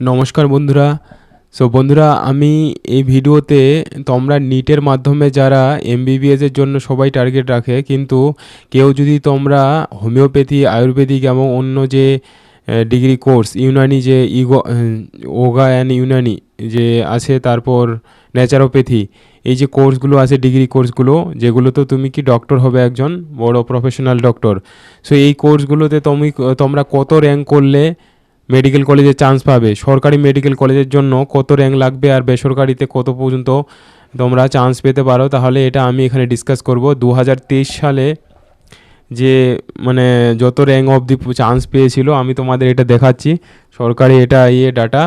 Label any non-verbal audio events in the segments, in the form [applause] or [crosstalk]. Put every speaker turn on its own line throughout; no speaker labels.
নমস্কার বন্ধুরা। সো বন্ধুরা, আমি এই ভিডিওতে তোমরা নিটের মাধ্যমে যারা এমবিবিএসের জন্য সবাই টার্গেট রাখে, কিন্তু কেউ যদি তোমরা হোমিওপ্যাথি আয়ুর্বেদিক এবং অন্য যে ডিগ্রি কোর্স ইউনানি যে ইগো ওগা অ্যান্ড ইউনানি যে আছে, তারপর ন্যাচারোপ্যাথি এই যে কোর্সগুলো আছে ডিগ্রি কোর্সগুলো যেগুলোতে তুমি কি ডক্টর হবে একজন? বড় প্রফেশনাল ডক্টর সো এই কোর্সগুলোতে তুমি, তোমরা কত র্যাঙ্ক করলে মেডিকেল কলেজে চান্স পাবে। সরকারি মেডিকেল কলেজের জন্য কত র্যাঙ্ক লাগবে আর বেসরকারিতে কত পর্যন্ত তোমরা চান্স পেতে পারো, তাহলে এটা আমি এখানে ডিসকাস করব। দু হাজার তেইশ সালে যে মানে যত র্যাঙ্ক দি চান্স পেয়েছিল, আমি তোমাদের এটা দেখাচ্ছি। সরকারি এটা ইয়ে ডাটা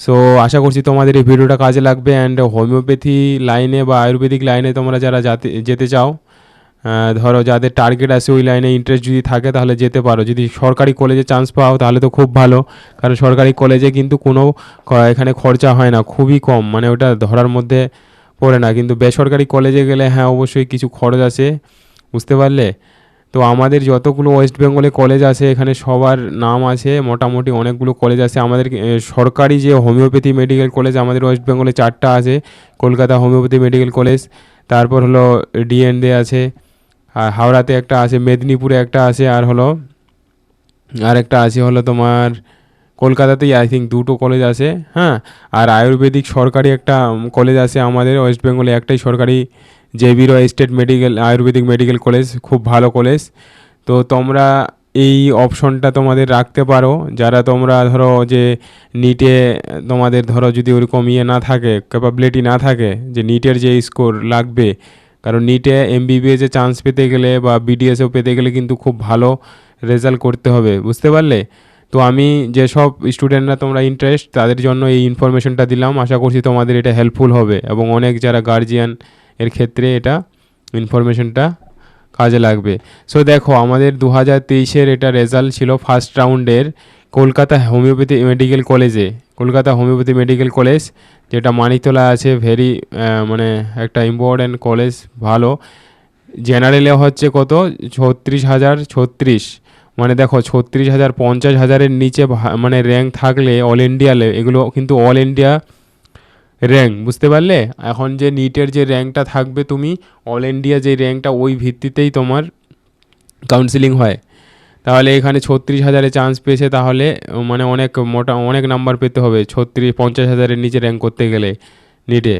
সো আশা করছি তোমাদের এই ভিডিওটা কাজে লাগবে অ্যান্ড হোমিওপ্যাথি লাইনে বা আয়ুর্বেদিক লাইনে তোমরা যারা যাতে, যেতে চাও ধরো যাদের টার্গেট আছে ওই লাইনে ইন্টারেস্ট যদি থাকে তাহলে যেতে পারো। যদি সরকারি কলেজে চান্স পাও তাহলে তো খুব ভালো। কারণ সরকারি কলেজে কিন্তু কোনো এখানে খরচা হয় না, খুবই কম। মানে ওটা ধরার মধ্যে পড়ে না। কিন্তু বেসরকারি কলেজে গেলে হ্যাঁ অবশ্যই কিছু খরচ আছে। বুঝতে পারলে? তো আমাদের যতগুলো ওয়েস্ট বেঙ্গলে কলেজ আছে, এখানে সবার নাম আছে। মোটামুটি অনেকগুলো কলেজ আছে। আমাদের সরকারি যে হোমিওপ্যাথি মেডিকেল কলেজ আমাদের ওয়েস্ট বেঙ্গলে চারটা আছে। কলকাতা হোমিওপ্যাথি মেডিকেল কলেজ তারপর হলো ডিএনডে আছে। আর হাওড়াতে একটা আছে, মেদিনীপুরে একটা আছে, আর হলো, আর একটা আছে হলো তোমার কলকাতাতেই আই থিঙ্ক দুটো কলেজ আছে হ্যাঁ? আর আয়ুর্বেদিক সরকারি একটা কলেজ আছে আমাদের ওয়েস্ট বেঙ্গলে একটাই সরকারি জেবিরো state medical ayurvedic medical college খুব ভালো কলেজ তো তোমরা এই অপশনটা তোমাদের রাখতে পারো। যারা তোমরা ধরো যে নিটে তোমাদের ধরো যদি ওরকম ইয়ে না থাকে ক্যাপাবিলিটি না থাকে, যে নিটের যে স্কোর লাগবে কারণ নিটে এমবিবিএসে চান্স পেতে গেলে বা বিডিএসও পেতে গেলে কিন্তু খুব ভালো রেজাল্ট করতে হবে, বুঝতে পারলে? তো আমি যেসব স্টুডেন্টরা তোমরা ইন্টারেস্ট তাদের জন্য এই ইনফরমেশনটা দিলাম। আশা করছি তোমাদের এটা হেল্পফুল হবে এবং অনেক যারা গার্জিয়ান এর ক্ষেত্রে এটা ইনফরমেশনটা কাজে লাগবে। সো দেখো, আমাদের দু হাজার তেইশের এটা রেজাল্ট ছিল ফার্স্ট রাউন্ডের কলকাতা হোমিওপ্যাথি মেডিকেল কলেজে কলকাতা হোমিওপ্যাথি মেডিকেল কলেজ, যেটা মানিকতলা আছে ভেরি মানে একটা ইম্পর্ট্যান্ট কলেজ, ভালো। জেনারেলে হচ্ছে কত? ছত্রিশ হাজার, ছত্রিশ। মানে দেখো, ছত্রিশ হাজার, পঞ্চাশ হাজারের নিচে মানে র্যাঙ্ক থাকলে অল ইন্ডিয়া এগুলো কিন্তু অল ইন্ডিয়া র্যাঙ্ক বুঝতে পারলে? এখন যে নিটের যে র্যাঙ্কটা থাকবে তুমি অল ইন্ডিয়া যে র্যাঙ্কটা ওই ভিত্তিতেই তোমার কাউন্সিলিং হয়। তাহলে এখানে ছত্রিশ হাজারে চান্স পেয়েছে, তাহলে মানে অনেক মোটা, অনেক নাম্বার পেতে হবে, ছত্রিশ, পঞ্চাশ হাজারের নিচে র্যাঙ্ক করতে গেলে নিটে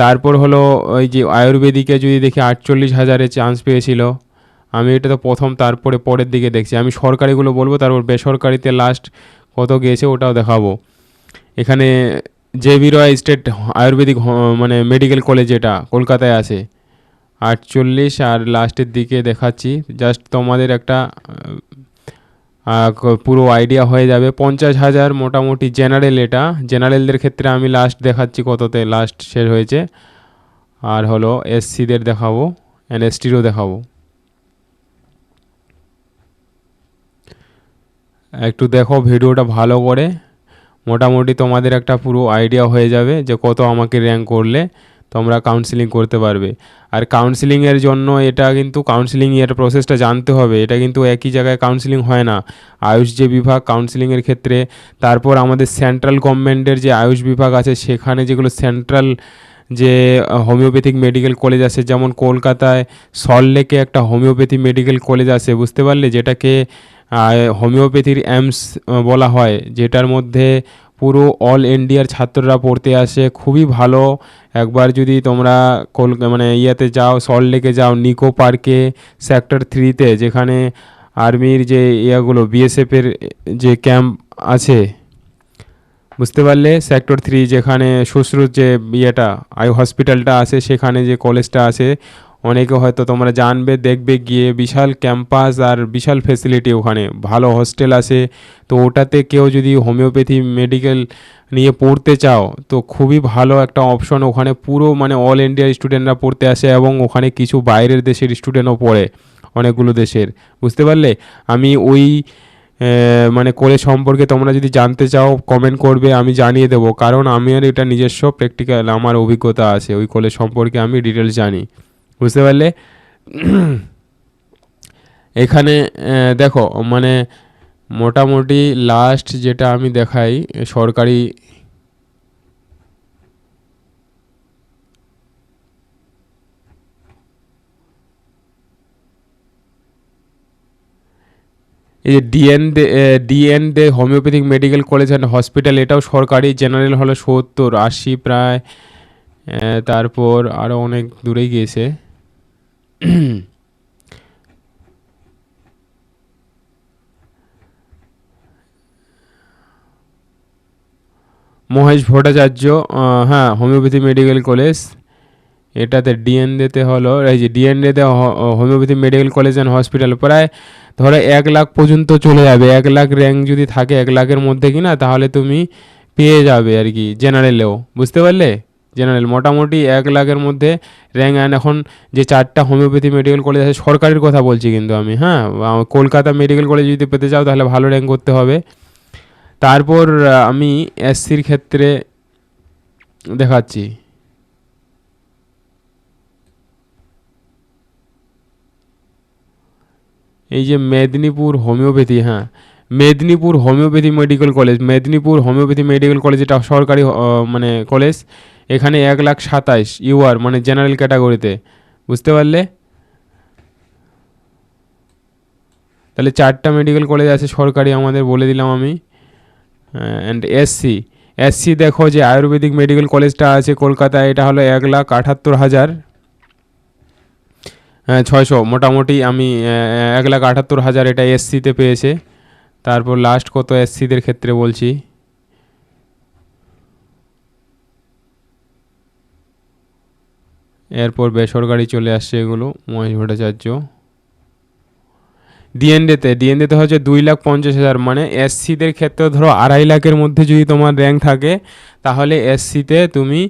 তারপর হলো ওই যে আয়ুর্বেদিকে যদি দেখি আটচল্লিশ হাজারে চান্স পেয়েছিল, আমি এটা তো প্রথম, তারপরে পরের দিকে দেখছি। আমি সরকারিগুলো বলব, তারপর বেসরকারিতে লাস্ট কত গিয়েছে ওটাও দেখাবো। এখানে J B Roy state ayurvedic মানে মেডিকেল কলেজ এটা, কলকাতায় আছে। আটচল্লিশ আর লাস্টের দিকে দেখাচ্ছি। জাস্ট তোমাদের একটা পুরো আইডিয়া হয়ে যাবে। পঞ্চাশ হাজার মোটামুটি জেনারেল এটা। জেনারেলদের ক্ষেত্রে আমি লাস্ট দেখাচ্ছি কততে লাস্ট শেষ হয়েছে। আর হলো এসসিদের দেখাবো অ্যান্ড এসটিরও দেখাবো। একটু দেখো ভিডিওটা ভালো করে। মোটামুটি তোমাদের একটা পুরো আইডিয়া হয়ে যাবে যে কত আমাকে র্যাঙ্ক করলে। তোমরা কাউন্সিলিং করতে পারবে। আর কাউন্সিলিংয়ের জন্য এটা কিন্তু কাউন্সিলিং এর প্রসেসটা জানতে হবে। এটা কিন্তু একই জায়গায় কাউন্সিলিং হয় না। আয়ুষ যে বিভাগ কাউন্সিলিংয়ের ক্ষেত্রে, তারপর আমাদের সেন্ট্রাল গভর্নমেন্টের যে আয়ুষ বিভাগ আছে, সেখানে যেগুলো সেন্ট্রাল যে হোমিওপ্যাথিক মেডিকেল কলেজ আছে, যেমন কলকাতায় সল্টলেকে একটা হোমিওপ্যাথি মেডিকেল কলেজ আছে, বুঝতে পারলে? যেটাকে হোমিওপ্যাথির এমস বলা হয়। যেটার মধ্যে পুরো অল ইন্ডিয়ার ছাত্ররা পড়তে আসে। খুবই ভালো। একবার যদি তোমরা কল মানে ইয়েতে যাও সল্ট লেকে যাও নিকো পার্কে সেক্টর থ্রিতে যেখানে আর্মির যে ইয়াগুলো বিএসএফের যে ক্যাম্প আছে, বুঝতে পারলে? সেক্টর থ্রি যেখানে শুশ্রূষ যে ইয়েটা আই হসপিটালটা আছে, সেখানে যে কলেজটা আছে অনেকে হয়তো তোমরা জানবে, দেখবে, গিয়ে বিশাল ক্যাম্পাস আর বিশাল ফেসিলিটি ওখানে। ভালো হস্টেল আছে। তো ওটাতে কেউ যদি হোমিওপ্যাথি মেডিকেল নিয়ে পড়তে চাও, তো খুবই ভালো একটা অপশন ওখানে। পুরো মানে অল ইন্ডিয়ার স্টুডেন্টরা পড়তে আসে এবং ওখানে কিছু বাইরের দেশের স্টুডেন্টও পড়ে অনেকগুলো দেশের। বুঝতে পারলে? আমি ওই মানে কলেজ সম্পর্কে তোমরা যদি জানতে চাও কমেন্ট করবে, আমি জানিয়ে দেবো। কারণ আমি আর এটা নিজস্ব প্র্যাকটিক্যাল আমার অভিজ্ঞতা আছে। ওই কলেজ সম্পর্কে আমি ডিটেলস জানি। বুঝতে পারলে? এখানে দেখো মানে মোটামুটি লাস্ট যেটা আমি দেখাই, সরকারি এই যে D N De D N De homeopathic medical college and hospital এটাও সরকারি জেনারেল হলো সত্তর, আশি প্রায় তারপর আরও অনেক দূরেই গিয়েছে। [clears throat] মহেশ ভট্টাচার্য হ্যাঁ হোমিওপ্যাথি মেডিকেল কলেজ এটাতে ডিএন দিতে হলো, এই যে ডিএন দিতে homeopathy medical college and hospital প্রায় ধরো এক লাখ পর্যন্ত চলে যাবে, এক লাখ র্যাঙ্ক যদি থাকে, এক লাখের মধ্যে কিনা, তাহলে তুমি পেয়ে যাবে আর কি জেনারেলেও বুঝতে পারলে? জেনারেল, মোটামুটি এক লাখের মধ্যে র্যাঙ্ক অ্যান্ড এখন যে চারটা হোমিওপ্যাথি মেডিকেল কলেজ আছে, সরকারের কথা বলছি কিন্তু আমি হ্যাঁ? কলকাতা মেডিকেল কলেজ যদি পেতে চাও, তাহলে ভালো র্যাঙ্ক করতে হবে। তারপর আমি এসসির ক্ষেত্রে দেখাচ্ছি। এই যে মেদিনীপুর হোমিওপ্যাথি হ্যাঁ? Medinipur homeopathy medical college Medinipur homeopathy medical college এটা সরকারি মানে কলেজ এখানে এক লাখ সাতাইশ ইউআর মানে জেনারেল ক্যাটাগরিতে বুঝতে পারলে? তাহলে চারটা মেডিকেল কলেজ আছে, সরকারি আমাদের বলে দিলাম আমি। অ্যান্ড এসসি এসসি দেখো যে আয়ুর্বেদিক মেডিকেল কলেজটা আছে কলকাতায়, এটা হলো এক লাখ আটাত্তর হাজার ছয়শো। মোটামুটি আমি এক লাখ আটাত্তর হাজার এটা এসসিতে পেয়েছে। তারপর লাস্ট কত এসসিদের ক্ষেত্রে বলছি? এরপর বেসরকারি চলে আসছে এগুলো মহেশ ভট্টাচার্য। ডিএনডেতে ডিএনডেতে হচ্ছে দুই লাখ পঞ্চাশ হাজার। মানে এসসিদের ক্ষেত্রে ধরো আড়াই লাখের মধ্যে যদি তোমার র্যাঙ্ক থাকে, তাহলে এসসিতে তুমি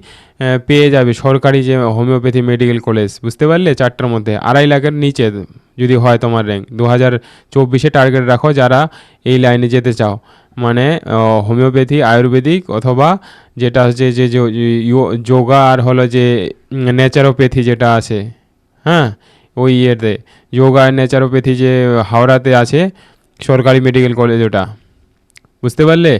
পেয়ে যাবে সরকারি যে হোমিওপ্যাথি মেডিকেল কলেজ বুঝতে পারলে? চারটার মধ্যে। আড়াই লাখের নিচে যদি হয় তোমার র্যাঙ্ক দু হাজার চব্বিশে টার্গেট রাখো যারা এই লাইনে যেতে চাও। মানে হোমিওপ্যাথি আয়ুর্বেদিক অথবা যেটা হচ্ছে যে- যোগা আর হলো যে ন্যাচারোপ্যাথি যেটা আছে। হ্যাঁ? ওই ইয়েতে যোগা ন্যাচারোপ্যাথি যে হাওড়াতে আছে, সরকারি মেডিকেল কলেজ ওটা। বুঝতে পারলে?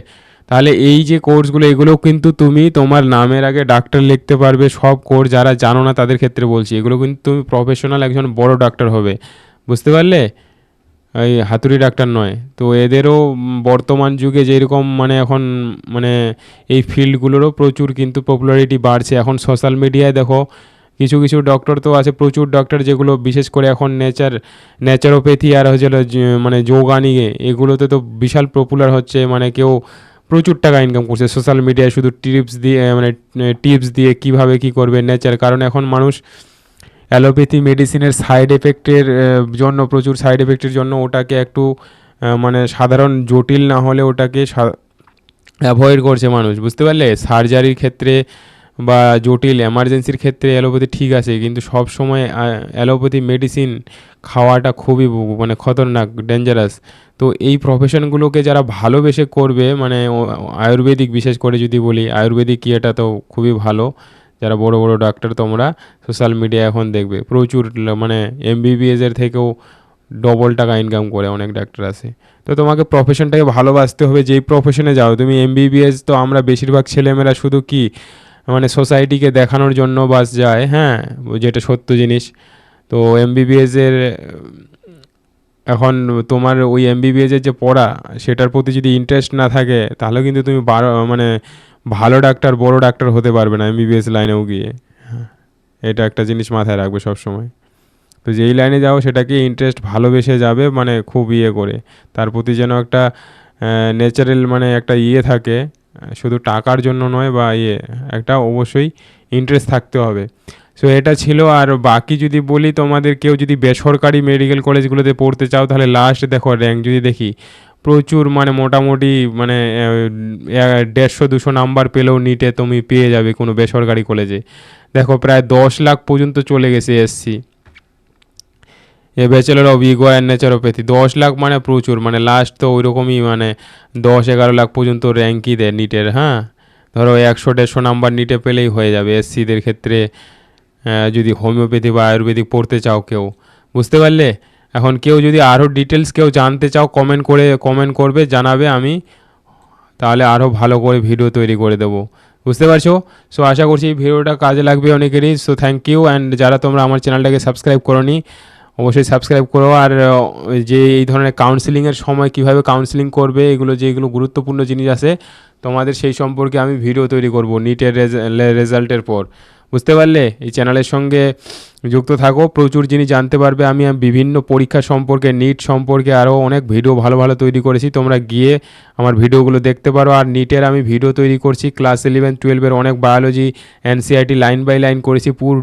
তাহলে এই যে কোর্সগুলো এগুলো কিন্তু তুমি তোমার নামের আগে ডাক্তার লিখতে পারবে, সব কোর্স যারা জানো না তাদের ক্ষেত্রে বলছি। এগুলো কিন্তু তুমি প্রফেশনাল একজন বড় ডাক্তার হবে। বুঝতে পারলে? এই হাতুড়ি ডাক্তার নয়। তো এদেরও বর্তমান যুগে যেরকম মানে এখন মানে এই ফিল্ডগুলোরও প্রচুর কিন্তু পপুলারিটি বাড়ছে। এখন সোশ্যাল মিডিয়ায় দেখো কিছু কিছু ডক্টর তো আছে, প্রচুর ডক্টর যেগুলো বিশেষ করে এখন নেচার ন্যাচারোপ্যাথি আর হচ্ছে মানে যোগা এগুলোতে তো বিশাল পপুলার হচ্ছে মানে কেউ প্রচুর টাকা ইনকাম করছে। সোশ্যাল মিডিয়ায় শুধু টিপস দিয়ে মানে টিপস দিয়ে কীভাবে কি করবে নেচার কারণ এখন মানুষ অ্যালোপ্যাথি মেডিসিনের সাইড এফেক্টের জন্য, প্রচুর সাইড এফেক্টের জন্য ওটাকে একটু মানে সাধারণ জটিল না হলে ওটাকে অ্যাভয়েড করছে মানুষ, বুঝতে পারলে? সার্জারির ক্ষেত্রে বা জটিল এমার্জেন্সির ক্ষেত্রে অ্যালোপ্যাথি ঠিক আছে, কিন্তু সব সময় অ্যালোপ্যাথি মেডিসিন খাওয়াটা খুবই মানে খতরনাক ডেঞ্জারাস তো এই প্রফেশনগুলোকে যারা ভালোবেসে করবে মানে আয়ুর্বেদিক বিশেষ করে যদি বলি, আয়ুর্বেদিক ইয়েটা তো খুবই ভালো, যারা বড় বড় ডাক্তার তোমরা সোশ্যাল মিডিয়া এখন দেখবে। প্রচুর মানে এমবিবিএস এর থেকেও ডবল টাকা ইনকাম করে অনেক ডাক্তার আছে। তো তোমাকে প্রফেশনটাকে ভালোবাসতে হবে, যেই প্রফেশনে যাও। তুমি এমবিবিএস তো আমরা বেশিরভাগ ছেলেমেয়েরা শুধু কি মানে সোসাইটিকে দেখানোর জন্য বাস যায় হ্যাঁ যেটা সত্য জিনিস। তো এমবিবিএস এর, এখন তোমার ওই এমবিবিএস এর যে পড়া, সেটার প্রতি যদি ইন্টারেস্ট না থাকে, তাহলে কিন্তু তুমি বারো মানে ভালো ডাক্তার বড় ডাক্তার হতে পারবে না এমবিবিএস লাইনেও গিয়ে। এটা একটা জিনিস মাথায় রাখবে সব সময় তো যেই লাইনে যাও, সেটাকে ইন্টারেস্ট ভালোবেসে যাবে মানে খুব ইয়ে করে। তার প্রতি যেন একটা ন্যাচারাল মানে একটা ইয়ে থাকে শুধু টাকার জন্য নয় বা ইয়ে একটা অবশ্যই ইন্টারেস্ট থাকতে হবে। সো এটা ছিল আর বাকি যদি বলি তোমাদের কেউ যদি বেসরকারি মেডিকেল কলেজগুলোতে পড়তে চাও, তাহলে লাস্ট দেখো র্যাঙ্ক যদি দেখি, প্রচুর মানে মোটামুটি মানে দেড়শো দুশো নাম্বার পেলেও নিটে তুমি পেয়ে যাবে কোনো বেসরকারি কলেজে দেখো প্রায় দশ লাখ পর্যন্ত চলে গেছে SC a bachelor of yoga and naturopathy দশ লাখ মানে প্রচুর মানে লাস্ট তো ওই রকমই মানে দশ এগারো লাখ পর্যন্ত র্যাঙ্কই দেয় নিটের হ্যাঁ ধরো একশো দেড়শো নাম্বার নিটে পেলেই হয়ে যাবে এসসিদের ক্ষেত্রে যদি হোমিওপ্যাথি বা আয়ুর্বেদিক পড়তে চাও কেউ বুঝতে পারলে এখন কেউ যদি আরও ডিটেলস কেউ জানতে চাও কমেন্ট করে কমেন্ট করবে জানাবে আমি তাহলে আরও ভালো করে ভিডিও তৈরি করে দেবো বুঝতে পারছ সো আশা করছি ভিডিওটা কাজে লাগবে অনেকেরই সো থ্যাংক ইউ অ্যান্ড যারা তোমরা আমার চ্যানেলটাকে সাবস্ক্রাইব করোনি অবশ্যই সাবস্ক্রাইব করো আর যে এই ধরনের কাউন্সিলিংয়ের সময় কীভাবে কাউন্সিলিং করবে, এগুলো যেগুলো গুরুত্বপূর্ণ জিনিস আছে, তোমাদের সেই সম্পর্কে আমি ভিডিও তৈরি করব নিটের রেজাল্টের পর। বুঝতে পারলে? এই চ্যানেলের সঙ্গে যুক্ত থাকো। প্রচুর জিনিস জানতে পারবে। আমি বিভিন্ন পরীক্ষা সম্পর্কে নিট সম্পর্কে আরও অনেক ভিডিও ভালো ভালো তৈরি করেছি। তোমরা গিয়ে আমার ভিডিওগুলো দেখতে পারো। আর নিটের আমি ভিডিও তৈরি করছি। ক্লাস ইলেভেন টুয়েলভের অনেক biology NCERT line by line করেছি। পুরো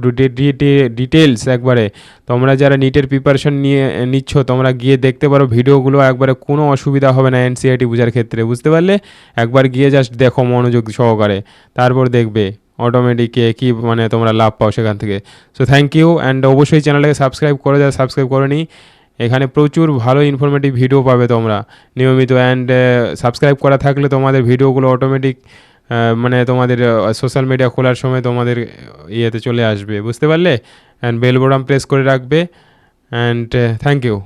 ডিটেলস একবারে। তোমরা যারা নিটের প্রিপারেশন নিয়ে, নিচ্ছ, তোমরা গিয়ে দেখতে পারো ভিডিওগুলো একবারে কোনো অসুবিধা হবে না এনসিআইটি বোঝার ক্ষেত্রে। বুঝতে পারলে? একবার গিয়ে জাস্ট দেখো মনোযোগ সহকারে। তারপর দেখবে। অটোমেটিক কি মানে তোমরা লাভ পাও সেখান থেকে। সো থ্যাংক ইউ অ্যান্ড অবশ্যই চ্যানেলটাকে সাবস্ক্রাইব করে যারা সাবস্ক্রাইব করে করেনি এখানে প্রচুর ভালো ইনফরমেটিভ ভিডিও পাবে তোমরা। নিয়মিত অ্যান্ড সাবস্ক্রাইব করা থাকলে তোমাদের ভিডিওগুলো অটোমেটিক মানে তোমাদের সোশ্যাল মিডিয়া খোলার সময় তোমাদের ইয়েতে চলে আসবে। বুঝতে পারলে? অ্যান্ড বেল বোটাম প্রেস করে রাখবে। And thank you